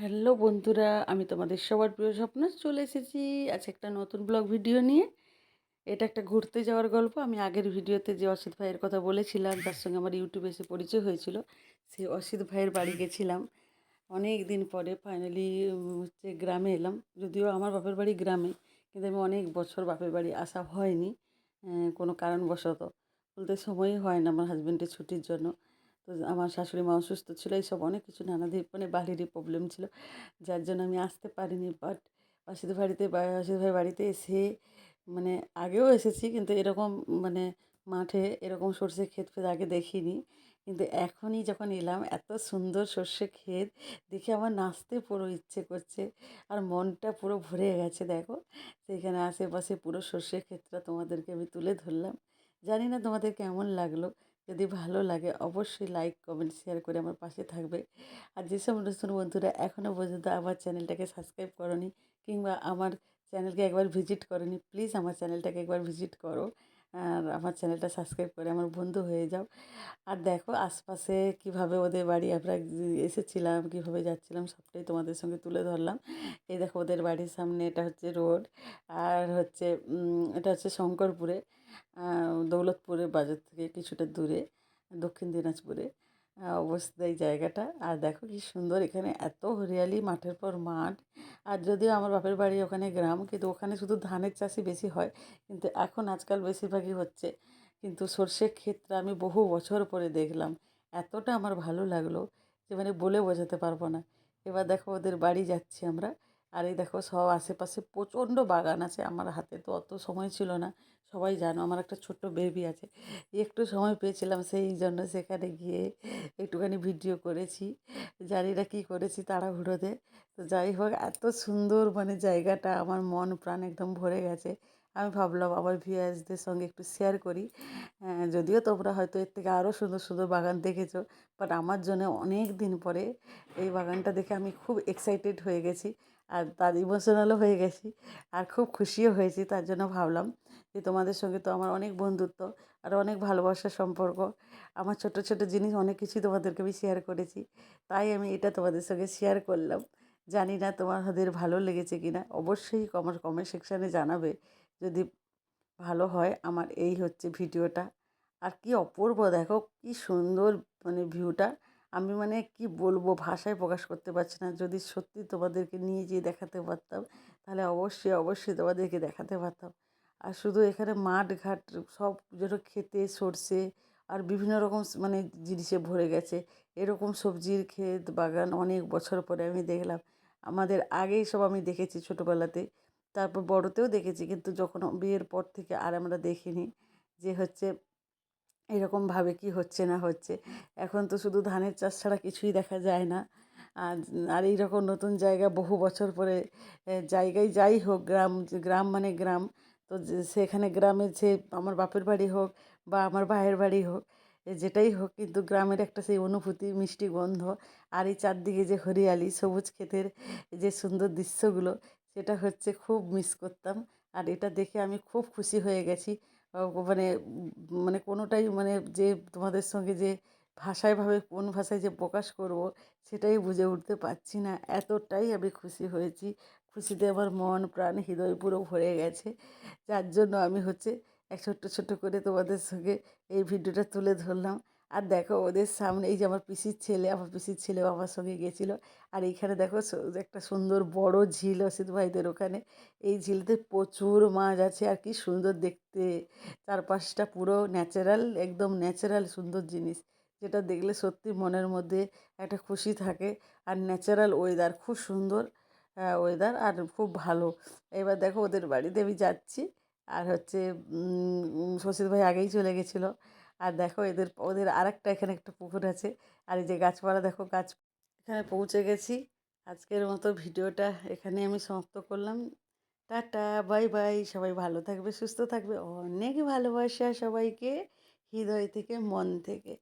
Hello বন্ধুরা, আমি তোমাদের সবার প্রিয় স্বপ্ন। চলে এসেছি আজ একটা নতুন ব্লগ ভিডিও নিয়ে। এটা একটা ঘুরতে যাওয়ার গল্প। আমি আগের ভিডিওতে যে অসিত ভাইয়ের কথা বলেছিলাম, তার সঙ্গে আমার ইউটিউবে এসে পরিচয় হয়েছিল। সেই অসিত ভাইয়ের বাড়ি গেছিলাম। অনেক দিন পরে ফাইনালি হচ্ছে গ্রামে এলাম। যদিও আমার বাপের বাড়ি গ্রামে, কিন্তু আমি অনেক বছর বাপের বাড়ি আসা হয়নি কোনো কারণবশত। বলতে সময়ই হয় না আমার হাজব্যান্ডের ছুটির জন্য। তো আমার শাশুড়ি মা অসুস্থ ছিল, এইসব অনেক কিছু নানাদি মানে বাড়িরই প্রবলেম ছিল। যার জন্য আমি আসতে পারিনি বাট অসিত বাড়িতে অসিত ভাই বাড়িতে এসে মানে আগেও এসেছি, কিন্তু এরকম মানে মাঠে এরকম সর্ষে ক্ষেত ফেত আগে দেখিনি। কিন্তু এখনই যখন এলাম, এত সুন্দর সর্ষে ক্ষেত, দেখে আমার নাচতে পুরো ইচ্ছে করছে, আর মনটা পুরো ভরে গেছে, দেখো। সেইখানে আশেপাশে পুরো সর্ষে ক্ষেতটা তোমাদেরকে আমি তুলে ধরলাম। জানি না তোমাদের কেমন লাগল। যদি ভালো লাগে অবশ্যই লাইক কমেন্ট শেয়ার করে আমার পাশে থাকবে। আর যেসব নতুন বন্ধুরা এখনও পর্যন্ত আমার চ্যানেলটাকে সাবস্ক্রাইব করনি কিংবা আমার চ্যানেলকে একবার ভিজিট করনি প্লিজ আমার চ্যানেলটাকে একবার ভিজিট করো। আর আমার চ্যানেলটা সাবস্ক্রাইব করে আমার বন্ধু হয়ে যাও। আর দেখো আশপাশে কীভাবে ওদের বাড়ি, আমরা এসেছিলাম, কীভাবে যাচ্ছিলাম, সবটাই তোমাদের সঙ্গে তুলে ধরলাম। এই দেখো ওদের বাড়ির সামনে এটা হচ্ছে রোড, আর হচ্ছে এটা হচ্ছে শঙ্করপুরে দৌলতপুরের বাজার থেকে কিছুটা দূরে, দক্ষিণ দিনাজপুরে। অবস্থিত এই জায়গাটা। আর দেখো কি সুন্দর এখানে এত হরিয়ালি, মাঠের পর মাঠ। আর যদিও আমার বাপের বাড়ি ওখানে গ্রাম, কিন্তু ওখানে শুধু ধানের চাষই বেশি হয়। কিন্তু এখন আজকাল বেশিরভাগই হচ্ছে। কিন্তু সর্ষের ক্ষেত্রে আমি বহু বছর পরে দেখলাম। এতটা আমার ভালো লাগল যে মানে বলে বোঝাতে পারব না। এবার দেখো ওদের বাড়ি যাচ্ছি আমরা। আর এই দেখো সব আশেপাশে প্রচণ্ড বাগান আছে। আমার হাতে তো অত সময় ছিল না। সবাই জানো আমার একটা ছোট্ট বেবি আছে। একটু সময় পেয়েছিলাম সেই জন্য সেখানে গিয়ে একটুখানি ভিডিও করেছি। জানি না কী করেছি তাড়াহুড়োতে। তো যাই হোক, এত সুন্দর মানে জায়গাটা আমার মন প্রাণ একদম ভরে গেছে। আমি ভাবলাম আমার ভিউয়ার্সদের সঙ্গে একটু শেয়ার করি। যদিও তোমরা হয়তো এর থেকে আরও সুন্দর সুন্দর বাগান দেখেছ বাট আমার জন্য অনেক দিন পরে এই বাগানটা দেখে আমি খুব এক্সাইটেড হয়ে গেছি। আর তার ইমোশনালও হয়ে গেছি। আর খুব খুশিও হয়েছি, তার জন্য ভাবলাম যে তোমাদের সঙ্গে তো আমার অনেক বন্ধুত্ব আর অনেক ভালোবাসার সম্পর্ক। আমার ছোট ছোট জিনিস অনেক কিছুই তোমাদেরকে আমি শেয়ার করেছি। তাই আমি এটা তোমাদের সঙ্গে শেয়ার করলাম। জানি না তোমাদের ভালো লেগেছে কি না অবশ্যই কমেন্ট কমেন্ট সেকশানে জানাবে যদি ভালো হয় আমার এই হচ্ছে ভিডিওটা। আর কি অপূর্ব, দেখো কি সুন্দর মানে ভিউটা আমি মানে কি বলব? ভাষায় প্রকাশ করতে পারছি না। যদি সত্যি তোমাদেরকে নিয়ে যেয়ে দেখাতে পারতাম, তাহলে অবশ্যই অবশ্যই তোমাদেরকে দেখাতে পারতাম। আর শুধু এখানে মাঠ ঘাট সব যেন খেতে সর্ষে আর বিভিন্ন রকম মানে জিনিসে ভরে গেছে। এরকম সবজির ক্ষেত বাগান অনেক বছর পরে আমি দেখলাম। আমাদের আগেই সব আমি দেখেছি ছোটোবেলাতে। তারপর বড়তেও দেখেছি। কিন্তু যখন বিয়ের পর থেকে আর আমরা দেখিনি যে হচ্ছে এরকমভাবে কি হচ্ছে না হচ্ছে। এখন তো শুধু ধানের চাষ ছাড়া কিছুই দেখা যায় না। আর আর এইরকম নতুন জায়গা বহু বছর পরে জায়গায় যাই হোক, গ্রাম গ্রাম মানে গ্রাম। তো সেখানে গ্রামে যে, আমার বাপের বাড়ি হোক বা আমার ভাইয়ের বাড়ি হোক যেটাই হোক, কিন্তু গ্রামের একটা সেই অনুভূতি, মিষ্টি গন্ধ আর এই চারদিকে যে হরিয়ালি, সবুজ ক্ষেতের যে সুন্দর দৃশ্যগুলো, সেটা হচ্ছে খুব মিস করতাম। আর এটা দেখে আমি খুব খুশি হয়ে গেছি। মানে মানে কোনোটাই মানে যে তোমাদের সঙ্গে যে ভাষায়ভাবে কোন ভাষায় যে প্রকাশ করব সেটাই বুঝে উঠতে পারছি না। এতটাই আমি খুশি হয়েছি। খুশিতে আমার মন, প্রাণ, হৃদয় পুরো ভরে গেছে। যার জন্য আমি হচ্ছে এক ছোট্ট ছোট্ট করে তোমাদের সঙ্গে এই ভিডিওটা তুলে ধরলাম। আর দেখো ওদের সামনে এই যে আমার পিসির ছেলে, আমার পিসির ছেলেও আমার সঙ্গে গেছিল আর এইখানে দেখো একটা সুন্দর বড় ঝিল অসিত ভাইদের ওখানে। এই ঝিলতে প্রচুর মাছ আছে আর কি সুন্দর দেখতে। চারপাশটা পুরো ন্যাচারাল, একদম ন্যাচারাল সুন্দর জিনিস। যেটা দেখলে সত্যি মনের মধ্যে একটা খুশি থাকে। আর ন্যাচারাল ওয়েদার, খুব সুন্দর ওয়েদার আর খুব ভালো। এবার দেখো ওদের বাড়িতে আমি যাচ্ছি। আর হচ্ছে শশীর ভাই আগেই চলে গেছিল। আর দেখো এদের, ওদের আর একটা এখানে একটা পুকুর আছে। আর এই যে গাছপালা দেখো, গাছ এখানে পৌঁছে গেছি। আজকের মতো ভিডিওটা এখানে আমি সমাপ্ত করলাম। টাটা, বাই বাই, সবাই ভালো থাকবে, সুস্থ থাকবে। অনেক ভালোবাসা সবাইকে, হৃদয় থেকে, মন থেকে।